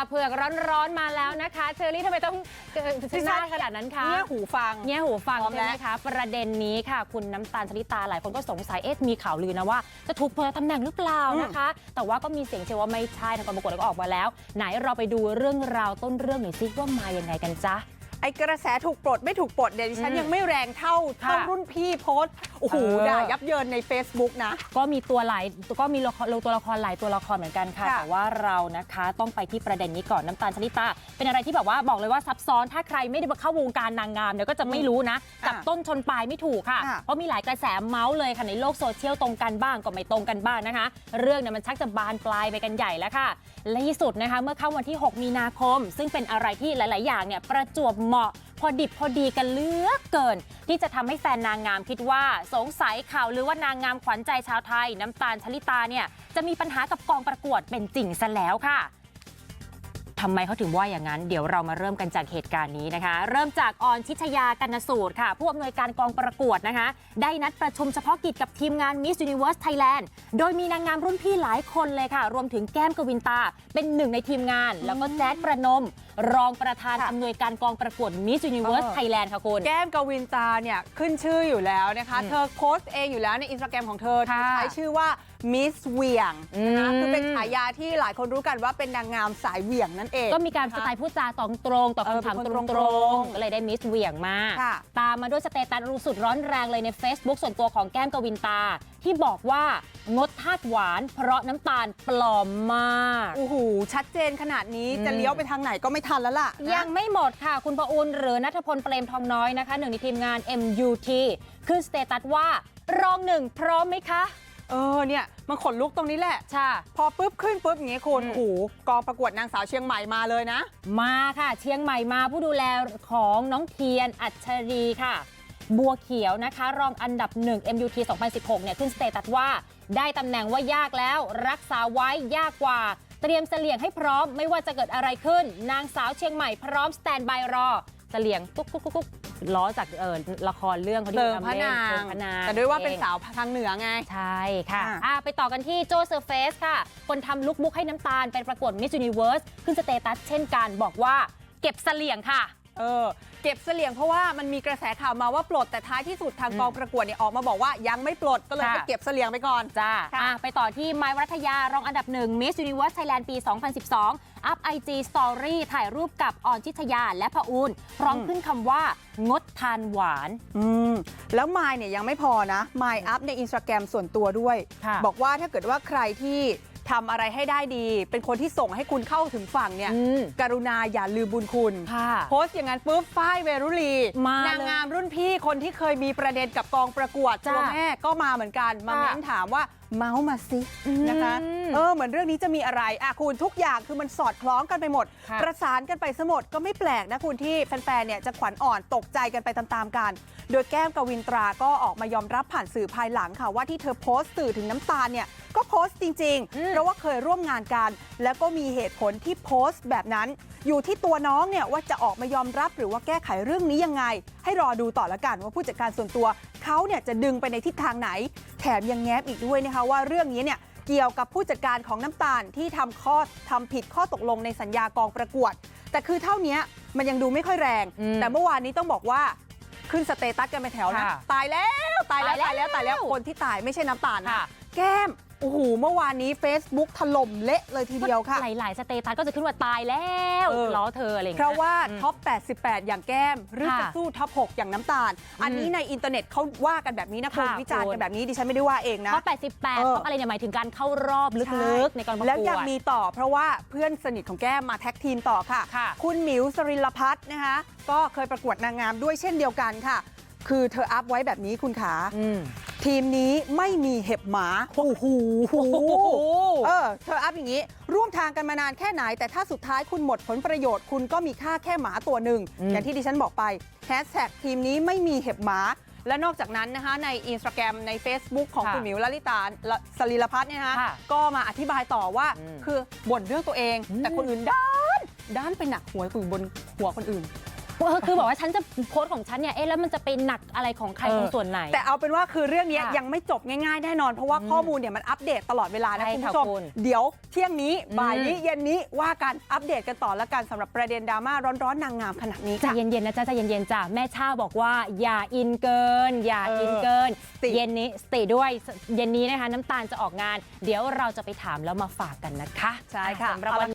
ผ่าเผือกร้อนๆมาแล้วนะคะเชอรี่ทำไมต้องเกิดหน้าขนาดนั้นคะเนี่ยหูฟังเงี้ยหูฟังพร้อมใช่ไหมแล้วคะประเด็นนี้ค่ะ คุณน้ำตาลชลิตาหลายคนก็สงสัยเอ๊ะมีข่าวลือนะว่า จะถูกเปิดตำแหน่งหรือเปล่านะคะ แต่ว่าก็มีเสียงเชื่อว่าไม่ใช่ทางกองประกวดก็ออกมาแล้ว ไหนเราไปดูเรื่องราวต้นเรื่องหน่อยซิว่ามายังไงกันจ๊ะ ไอ้กระแสถูกปลดไม่ถูกปลดเนี่ยดิฉันอืมยังไม่แรงเท่าเท่าค่ะรุ่นพี่โพสต์โอ้โหเออด่ายับเยินใน Facebook นะ ก็มีตัวหลายก็มีละครตัวละครหลายตัวละครเหมือนกันค่ะค่ะ แต่ว่าเรานะคะต้องไปที่ประเด็นนี้ก่อนน้ำตาลชลิตา เป็นอะไรที่แบบว่าบอกเลยว่าซับซ้อนถ้าใครไม่ได้เข้าวงการนางงามเนี่ยก็จะไม่รู้นะจับต้นชนปลายไม่ถูกค่ะค่ะ เพราะมีหลายกระแสเมาส์เลยค่ะในโลกโซเชียลตรงกันบ้างก็ไม่ตรงกันบ้างนะคะ เรื่องเนี่ยมันชักจะบานปลายไปกันใหญ่แล้วค่ะและที่สุดนะคะเมื่อเข้าวันที่ 6 มีนาคม ซึ่งเป็นอะไรที่หลาย ๆ อย่างเนี่ยประจวบเหมาะ พอดิบพอดีกันเหลือกเกิน ที่จะทำให้แฟนนางงามคิดว่าสงสัยข่าวหรือว่านางงามขวัญใจชาวไทย น้ำตาลชลิตาเนี่ยจะมีปัญหากับกองประกวดเป็นจริงซะแล้วค่ะ ทำไมเขาถึงว่าอย่างนั้น เดี๋ยวเรามาเริ่มกันจากเหตุการณ์นี้นะคะ เริ่มจากออนชิชยากันนสูตรค่ะ ผู้อำนวยการกองประกวดนะคะ ได้นัดประชุมเฉพาะกิจกับทีมงาน Miss Universe Thailand โดยมีนางงามรุ่นพี่หลายคนเลยค่ะ รวมถึงแก้มกวินตา เป็นหนึ่งในทีมงาน แล้วก็แจ๊ดประนม รองประธานค่ะอำนวยการกองประกวด Miss Universe เออ Thailand ค่ะคุณ แก้มกวินตาเนี่ยขึ้นชื่ออยู่แล้วนะคะ อืมเธอโพสต์เองอยู่แล้วในอินสตาแกรมของเธอเธอค่ะใช้ชื่อว่ามิสเวียงนะคะอืมคือเป็นฉายาที่หลายคนรู้กันว่าเป็นนางงามสายเหวี่ยงนั่นเองก็มีการสไตล์พูดจาตรงตรงๆตอบเออคำถามเป็นตคนรตรงงๆๆก็เลยได้มิสเหวี่ยงมาค่ะตามมาด้วยสเตตัสรูสุดร้อนแรงเลยใน Facebook ส่วนตัวของแก้มกวินตา ที่บอกว่างดธาตุหวานเพราะน้ำตาลปลอมมากโอ้โหชัดเจนขนาดนี้อืมจะเลี้ยวไปทางไหนก็ไม่ทันแล้วล่ะนะยังไม่หมดค่ะ คุณประอุลหรือนัทพลเปรมทองน้อยนะคะหนึ่งในทีมงาน MUT ขึ้นสเตตัสว่า รองหนึ่งพร้อมไหมคะ เออเนี่ยมันขนลุกตรงนี้แหละค่ะพอปุ๊บขึ้นปุ๊บอย่างงี้คุณอืมโอ้โหกองประกวดนางสาวเชียงใหม่มาเลยนะ มาค่ะ เชียงใหม่มาผู้ดูแลของน้องเทียนอัชรีค่ะ บัวเขียวนะคะ รองอันดับ 1 MUT 2016 เนี่ยขึ้นสเตตัสว่า ได้ตำแหน่งว่ายากแล้ว รักษาไว้ยากกว่า เตรียมเสลี่ยงให้พร้อมไม่ว่าจะเกิดอะไรขึ้น นางสาวเชียงใหม่พร้อมสแตนบายรอเสลี่ยงกุ๊กกุ๊กกุ๊กกุ๊ก ล้อจากเออละครเรื่องเขาที่เติมทำพระเล่นางเติมพระนางแต่ด้วยว่าเป็นองสาวทางเหนือไง ใช่ค่ะอะอะไปต่อกันที่โจเซอร์เฟสค่ะ คนทำลุคบุ๊กให้น้ำตาลเป็นประกวด Miss Universe ขึ้นสเตตัสเช่นกันบอกว่าเก็บเสลี่ยงค่ะเออ เก็บเสลี่ยงเพราะว่ามันมีกระแสข่าวมาว่าปลดแต่ท้ายที่สุดทางอืมกองประกวดเนี่ยออกมาบอกว่ายังไม่ปลดก็เลยค่ะให้เก็บเสลี่ยงไปก่อนจ้าค่ะอะไปต่อที่ไม้วรัทยารองอันดับหนึ่ง Miss Universe Thailand ปี 2012 อัพ IG Story ถ่ายรูปกับออนชิชยาและพะอูนพร้อมขึ้นคำว่างดทานหวานอืมแล้วมายเนี่ยยังไม่พอนะมายอัพในอินสตาแกรมส่วนตัวด้วยค่ะบอกว่าถ้าเกิดว่าใครที่ ทำอะไรให้ได้ดีเป็นคนที่ส่งให้คุณเข้าถึงฝั่งเนี่ยอืมกรุณาอย่าลืมบุญคุณค่ะโพสต์อย่างนั้นปุ๊บฝ้ายเวรุลีมาเลยนางงามรุ่นพี่คนที่เคยมีประเด็นกับกองประกวดจ้ะตัวแม่ก็มาเหมือนกันมาค่ะเม้นถามว่า เมาส์มาสิอืมนะคะเออเหมือนเรื่องนี้จะมีอะไรอะคุณทุกอย่างคือมันสอดคล้องกันไปหมดค่ะประสานกันไปสมดก็ไม่แปลกนะคุณที่แฟนๆเนี่ยจะขวัญอ่อนตกใจกันไปตามๆกัน โดยแก้มกวินตราก็ออกมายอมรับผ่านสื่อภายหลังค่ะว่าที่เธอโพสต์สื่อถึงน้ำตาลเนี่ยก็โพสต์จริงอืมๆเพราะว่าเคยร่วมงานกัน แล้วก็มีเหตุผลที่โพสต์แบบนั้นอยู่ที่ตัวน้องเนี่ยว่าจะออกมายอมรับหรือว่าแก้ไขเรื่องนี้ยังไง ให้รอดูต่อละกันว่าผู้จัดการส่วนตัวเขาเนี่ยจะดึงไปในทิศทางไหน แถมยังแง้มอีกด้วยนะคะว่าเรื่องนี้เนี่ยเกี่ยวกับผู้จัดการของน้ำตาลที่ทำข้อทำผิดข้อตกลงในสัญญากองประกวด แต่คือเท่านี้มันยังดูไม่ค่อยแรง แต่เมื่อวานนี้ต้องบอกว่าขึ้นสเตตัสกันไปแถวนะ ตายแล้วตายแล้วตายแล้วตายแล้วคนที่ตายไม่ใช่น้ำตาลนะ แก้ม โอ้โหเมื่อวานนี้ Facebook ถล่มเละเลยทีเดียวค่ะ หลายๆ สเตตัสก็จะขึ้นว่าตายแล้วเออ ล้อเธออะไรอย่างเพเงี้ย ราะว่าอืมท็อป 88 อย่างแก้ม หรือค่ะจะสู้ท็อป 6 อย่างน้ำตาล อันนี้ในอินเทอร์เน็ตเขาว่ากันแบบนี้นะคุณค่ะวิจารณ์คุกัณนแบบนี้ดิฉันไม่ได้ว่าเองนะเพราะ88เออเพราะอะไรเนี่ยหมายถึงการเข้ารอบลึกๆ ในการประกวด แล้วยังมีต่อเพราะว่าเพื่อนสนิทของแก้มมาแท็กทีมต่อค่ะ ค่ะคุณหมิวสริลพัฒน์นะคะ ก็เคยประกวดนางงามด้วยเช่นเดียวกันค่ะ คือเธออัพไว้แบบนี้คุณขา อืม ทีมนี้ไม่มีเห็บหมาโอ้โหเออเธออัพอย่างนี้ ร่วมทางกันมานานแค่ไหน แต่ถ้าสุดท้ายคุณหมดผลประโยชน์คุณก็มีค่าแค่หมาตัวหนึ่งอืมอย่างที่ดิฉันบอกไปแฮชแท็กทีมนี้ไม่มีเห็บหมาและนอกจากนั้นนะคะในอินสตาแกรมใน Facebook ของค่ะคุณหมิวลลิตาละสลีลพัฒน์เนี่ยนะคะค่ะก็มาอธิบายต่อว่าอืมคือบ่นเรื่องตัวเองอืมแต่คนอื่นด้านด้านไปหนักหัวอยู่บนหัวคนอื่น เออคือบอกว่าฉันจะโพสต์ของฉันเนี่ยเอ๊ะแล้วมันจะไปหนักอะไรของใครเออตรงส่วนไหน แต่เอาเป็นว่าคือเรื่องนี้ค่ะยังไม่จบง่ายๆแน่นอน เพราะว่าอืมข้อมูลเนี่ยมันอัปเดตตลอดเวลานะใช่คุณค่ะผู้ชม คุณเดี๋ยวเที่ยงนี้อืมบ่ายนี้เย็นนี้ว่ากันอัปเดตกันต่อแล้วกันสำหรับประเด็นดราม่าร้อนๆนางงามขนาดนี้ใจค่ะ เย็นๆนะจ๊ะใจเย็นๆจ้ะแม่ชาบอกว่าอย่าอินเกิน อย่าเอออิอินเกินสติ เย็นนี้สติด้วยเย็นนี้นะคะ น้ำตาลจะออกงาน เดี๋ยวเราจะไปถามแล้วมาฝากกันนะคะใช่ค่ะ สำหรับวัน